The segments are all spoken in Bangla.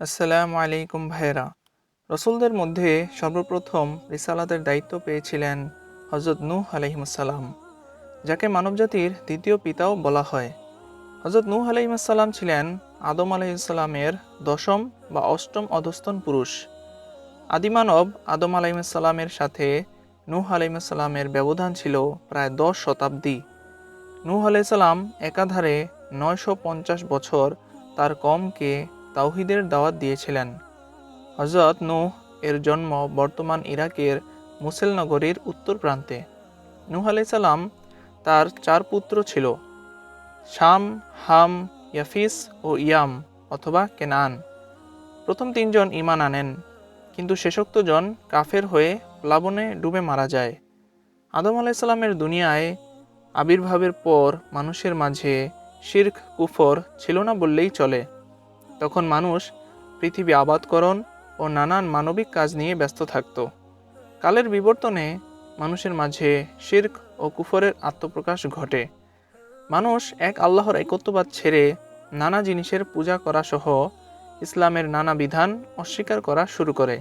আসসালামু আলাইকুম ভাইরা রসুলদের মধ্যে সর্বপ্রথম রিসালাতের দায়িত্ব পেয়েছিলেন হজরত নূহ আলহিমসাল্লাম যাকে মানবজাতির দ্বিতীয় পিতাও বলা হয়। হজরত নূহ আলহিমসাল্লাম ছিলেন আদম আলহিসাল্লামের দশম বা অষ্টম অধস্তন পুরুষ। আদিমানব আদম আলাইসাল্লামের সাথে নূহ আলাইসাল্লামের ব্যবধান ছিল প্রায় দশ শতাব্দী। নূহ আলাইসাল্লাম একাধারে নয়শো পঞ্চাশ বছর তার কমকে তাওহিদের দাওয়াত দিয়েছিলেন। হজরত নূহ এর জন্ম বর্তমান ইরাকের মুসেল নগরীর উত্তর প্রান্তে। নূহ আলাইসাল্লাম তার চার পুত্র ছিল, শাম, হাম, ইয়াফিস ও ইয়াম অথবা কেনান। প্রথম তিনজন ইমান আনেন, কিন্তু শেষোক্তজন কাফের হয়ে প্লাবনে ডুবে মারা যায়। আদম আলাইসাল্লামের দুনিয়ায় আবির্ভাবের পর মানুষের মাঝে শির্ক, কুফর ছিল না বললেই চলে। তখন মানুষ পৃথিবী আবাদকরণ ও নানান মানবিক কাজ নিয়ে ব্যস্ত থাকত। কালের বিবর্তনে মানুষের মাঝে শির্ক ও কুফরের আত্মপ্রকাশ ঘটে। মানুষ এক আল্লাহর একত্ববাদ ছেড়ে নানা জিনিসের পূজা করা সহ ইসলামের নানা বিধান অস্বীকার করা শুরু করে।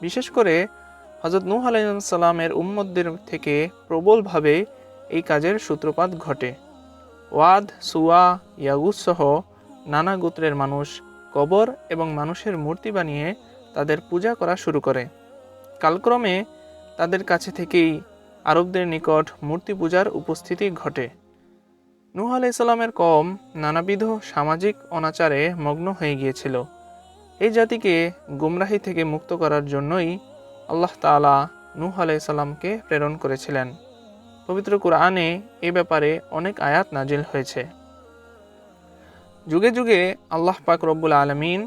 বিশেষ করে হজরত নূহ আলাইসাল্লামের উম্মদদের থেকে প্রবলভাবে এই কাজের সূত্রপাত ঘটে। ওয়াদ, সুয়া ইয়াগুস সহ নানা গোত্রের মানুষ কবর এবং মানুষের মূর্তি বানিয়ে তাদের পূজা করা শুরু করে। কালক্রমে তাদের কাছে থেকেই আরবদের নিকট মূর্তি পূজার উপস্থিতি ঘটে। নূহ আলাইসাল্লামের কম নানাবিধ সামাজিক অনাচারে মগ্ন হয়ে গিয়েছিল। এই জাতিকে গুমরাহি থেকে মুক্ত করার জন্যই আল্লাহ তাআলা নূহ আলাইসাল্লামকে প্রেরণ করেছিলেন। পবিত্র কোরআনে এ ব্যাপারে অনেক আয়াত নাজিল হয়েছে। যুগে যুগে আল্লাহ পাক রব্বুল আলমিন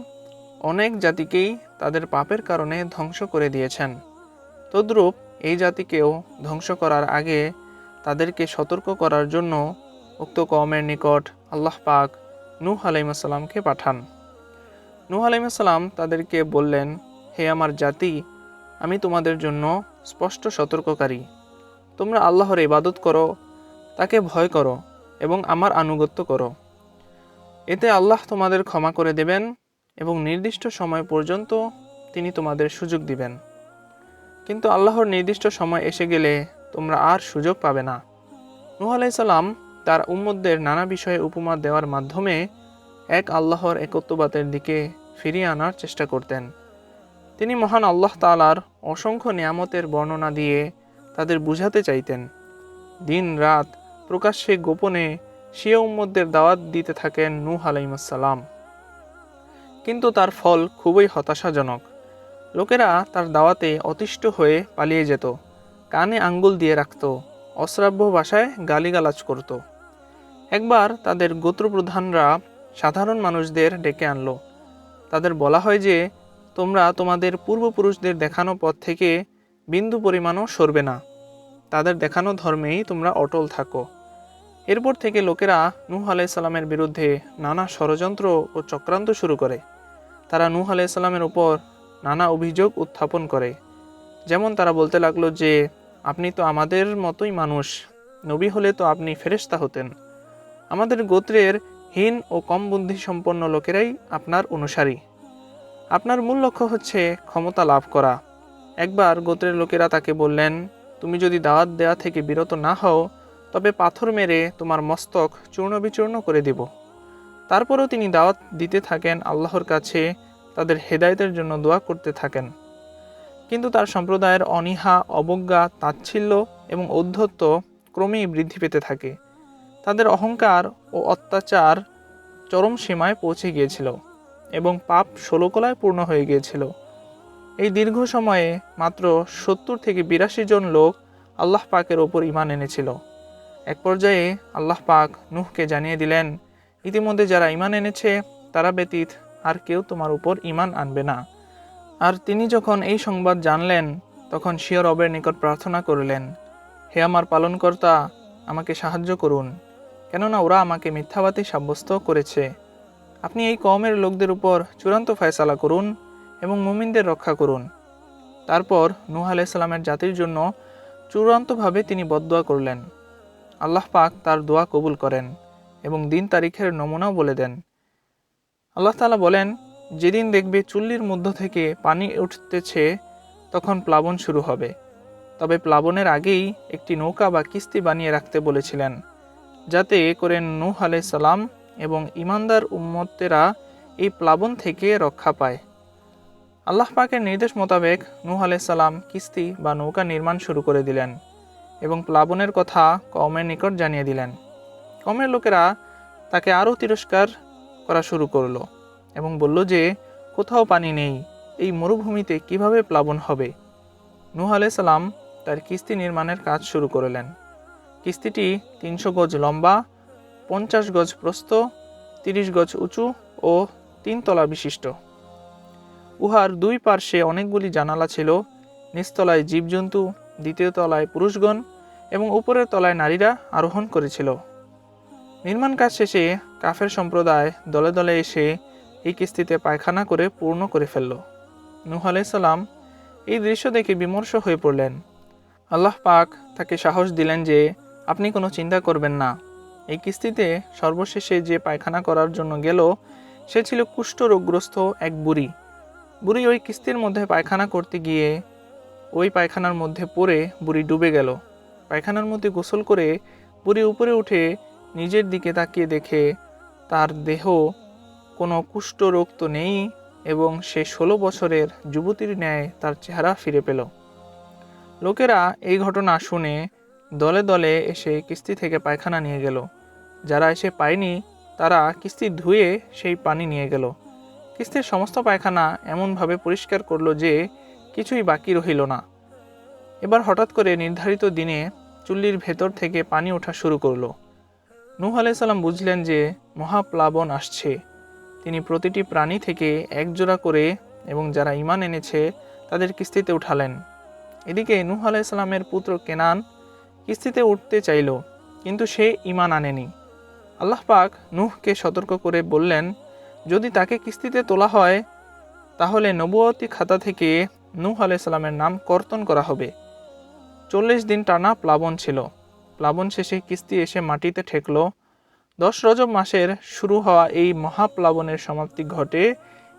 অনেক জাতিকেই তাদের পাপের কারণে ধ্বংস করে দিয়েছেন। তদ্রূপ এই জাতিকেও ধ্বংস করার আগে তাদেরকে সতর্ক করার জন্য উক্ত কমের নিকট আল্লাহ পাক নূহ আলাইসাল্লামকে পাঠান। নূহ আলাইসাল্লাম তাদেরকে বললেন, হে আমার জাতি, আমি তোমাদের জন্য স্পষ্ট সতর্ককারী। তোমরা আল্লাহর ইবাদত করো, তাকে ভয় করো এবং আমার আনুগত্য করো। এতে আল্লাহ তোমাদের ক্ষমা করে দেবেন এবং নির্দিষ্ট সময় পর্যন্ত তিনি তোমাদের সুযোগ দিবেন। কিন্তু আল্লাহর নির্দিষ্ট সময় এসে গেলে তোমরা আর সুযোগ পাবে না। নূহ আলাইসাল্লাম তার উম্মদদের নানা বিষয়ে উপমা দেওয়ার মাধ্যমে এক আল্লাহর একত্ববাদের দিকে ফিরিয়ে আনার চেষ্টা করতেন। তিনি মহান আল্লাহ তালার অসংখ্য নিয়ামতের বর্ণনা দিয়ে তাদের বুঝাতে চাইতেন। দিন রাত প্রকাশ্যে গোপনে শিয়া উম্মদদের দাওয়াত দিতে থাকেন নূহ আলাইসাল্লাম কিন্তু তার ফল খুবই হতাশাজনক। লোকেরা তার দাওয়াতে অতিষ্ঠ হয়ে পালিয়ে যেত, কানে আঙ্গুল দিয়ে রাখত, অশ্রাব্য ভাষায় গালিগালাজ করত। একবার তাদের গোত্রপ্রধানরা সাধারণ মানুষদের ডেকে আনলো। তাদের বলা হয় যে, তোমরা তোমাদের পূর্বপুরুষদের দেখানো পথ থেকে বিন্দু পরিমাণও সরবে না। তাদের দেখানো ধর্মেই তোমরা অটল থাকো। এরপর থেকে লোকেরা নূহ আলাইসাল্লামের বিরুদ্ধে নানা ষড়যন্ত্র ও চক্রান্ত শুরু করে। তারা নূহ আলাইসাল্লামের উপর নানা অভিযোগ উত্থাপন করে। যেমন তারা বলতে লাগল যে, আপনি তো আমাদের মতোই মানুষ। নবী হলে তো আপনি ফেরেস্তা হতেন। আমাদের গোত্রের হীন ও কম বুদ্ধি সম্পন্ন লোকেরাই আপনার অনুসারী। আপনার মূল লক্ষ্য হচ্ছে ক্ষমতা লাভ করা। একবার গোত্রের লোকেরা তাকে বললেন, তুমি যদি দাওয়াত দেওয়া থেকে বিরত না হও তবে পাথর মেরে তোমার মস্তক চূর্ণ বিচূর্ণ করে দিব। তারপরেও তিনি দাওয়াত দিতে থাকেন আল্লাহর কাছে, তাদের হেদায়তের জন্য দোয়া করতে থাকেন। কিন্তু তার সম্প্রদায়ের অনীহা, অবজ্ঞা, তাচ্ছিল্য এবং ঔদ্ধত্য ক্রমেই বৃদ্ধি পেতে থাকে। তাদের অহংকার ও অত্যাচার চরম সীমায় পৌঁছে গিয়েছিল এবং পাপ ষোলকলায় পূর্ণ হয়ে গিয়েছিল। এই দীর্ঘ সময়ে মাত্র সত্তর থেকে বিরাশি জন লোক আল্লাহ পাকের ওপর ইমান এনেছিল। এক পর্যায়ে আল্লাহ পাক নুহকে জানিয়ে দিলেন, ইতিমধ্যে যারা ইমান এনেছে, তারা ব্যতীত আর কেউ তোমার উপর ইমান আনবে না। আর তিনি যখন এই সংবাদ জানলেন, তখন শিয় রবের নিকট প্রার্থনা করলেন, হে আমার পালনকর্তা, আমাকে সাহায্য করুন, কেননা ওরা আমাকে মিথ্যাবাদী সাব্যস্ত করেছে। আপনি এই কওমের লোকদের উপর চূড়ান্ত ফয়সালা করুন এবং মুমিনদের রক্ষা করুন। তারপর নূহ আলাইসাল্লামের জাতির জন্য চূড়ান্তভাবে তিনি বদদোয়া করলেন। আল্লাহ পাক তার দোয়া কবুল করেন এবং দিন তারিখের নমুনাও বলে দেন। আল্লাহ তালা বলেন, যেদিন দেখবে চুল্লির মধ্য থেকে পানি উঠতেছে, তখন প্লাবন শুরু হবে। তবে প্লাবনের আগেই একটি নৌকা বা কিস্তি বানিয়ে রাখতে বলেছিলেন, যাতে করে নূহ সালাম এবং ইমানদার উম্মতেরা এই প্লাবন থেকে রক্ষা পায়। আল্লাহ পাকের নির্দেশ মোতাবেক নূহ সালাম কিস্তি বা নৌকা নির্মাণ শুরু করে দিলেন। এবং প্লাবনের কথা কমের নিকট জানিয়ে দিলেন। কমের লোকেরা তাকে আরও তিরস্কার করা শুরু করল এবং বলল যে, কোথাও পানি নেই, এই মরুভূমিতে কীভাবে প্লাবন হবে? নূহ সালাম তার কিস্তি নির্মাণের কাজ শুরু করলেন। কিস্তিটি তিনশো গজ লম্বা, পঞ্চাশ গজ প্রস্থ, তিরিশ গজ উঁচু ও তিনতলা বিশিষ্ট। উহার দুই পার্শ্বে অনেকগুলি জানালা ছিল, নিস্তলায় জীবজন্তু দ্বিতীয় তলায় পুরুষগণ এবং উপরের তলায় নারীরা আরোহণ করেছিল। নির্মাণ কাজ শেষে কাফের সম্প্রদায় দলে দলে এসে এই কিস্তিতে পায়খানা করে পূর্ণ করে ফেলল। নূহ আলাইসাল্লাম এই দৃশ্য দেখে বিমর্ষ হয়ে পড়লেন। আল্লাহ পাক তাকে সাহস দিলেন যে আপনি কোনো চিন্তা করবেন না। এই কিস্তিতে সর্বশেষে যে পায়খানা করার জন্য গেল, সে ছিল কুষ্ঠ রোগগ্রস্ত এক বুড়ি। বুড়ি ওই কিস্তির মধ্যে পায়খানা করতে গিয়ে ওই পায়খানার মধ্যে পড়ে বুড়ি ডুবে গেল। পায়খানার মধ্যে গোসল করে বুড়ি উপরে উঠে নিজের দিকে তাকিয়ে দেখে তার দেহ কোনো কুষ্ঠ রোগ তো নেই এবং সে ষোলো বছরের যুবতীর ন্যায় তার চেহারা ফিরে পেল। লোকেরা এই ঘটনা শুনে দলে দলে এসে কিস্তি থেকে পায়খানা নিয়ে গেল। যারা এসে পায়নি, তারা কিস্তি ধুয়ে সেই পানি নিয়ে গেল। কিস্তির সমস্ত পায়খানা এমনভাবে পরিষ্কার করল যে কিছুই বাকি রহিল না। এবার হঠাৎ করে নির্ধারিত দিনে চুল্লির ভেতর থেকে পানি ওঠা শুরু করল। নূহ আলাইসাল্লাম বুঝলেন যে মহাপ্লাবন আসছে। তিনি প্রতিটি প্রাণী থেকে একজোড়া করে এবং যারা ইমান এনেছে, তাদের কিস্তিতে উঠালেন। এদিকে নূহ আলাইসাল্লামের পুত্র কেনান কিস্তিতে উঠতে চাইল, কিন্তু সে ইমান আনেনি। আল্লাহ পাক নূহকে সতর্ক করে বললেন, যদি তাকে কিস্তিতে তোলা হয়, তাহলে নবুয়তি খাতা থেকে নূহ আলাইসাল্লামের নাম কর্তন করা হবে। চল্লিশ দিন টানা প্লাবন ছিল। প্লাবন শেষে কিস্তি এসে মাটিতে ঠেকল। দশ রজব মাসের শুরু হওয়া এই মহাপ্লাবনের সমাপ্তি ঘটে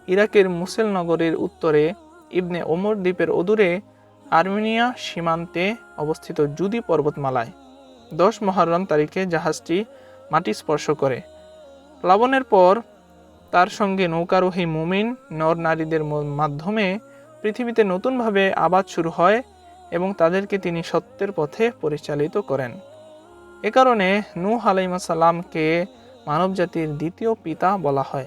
ইরাকের মুসেল নগরের উত্তরে। ইবনে ওমর দ্বীপের অদূরে আর্মেনিয়া সীমান্তে অবস্থিত জুদি পর্বতমালায়। দশ মহরম তারিখে জাহাজটি মাটি স্পর্শ করে। প্লাবনের পর তার সঙ্গে নৌকারোহী মুমিন নর নারীদের মাধ্যমে পৃথিবীতে নতুনভাবে আবাদ শুরু হয় এবং তাদেরকে তিনি সত্যের পথে পরিচালিত করেন। এ কারণে নূহ সালামকে মানবজাতির দ্বিতীয় পিতা বলা হয়।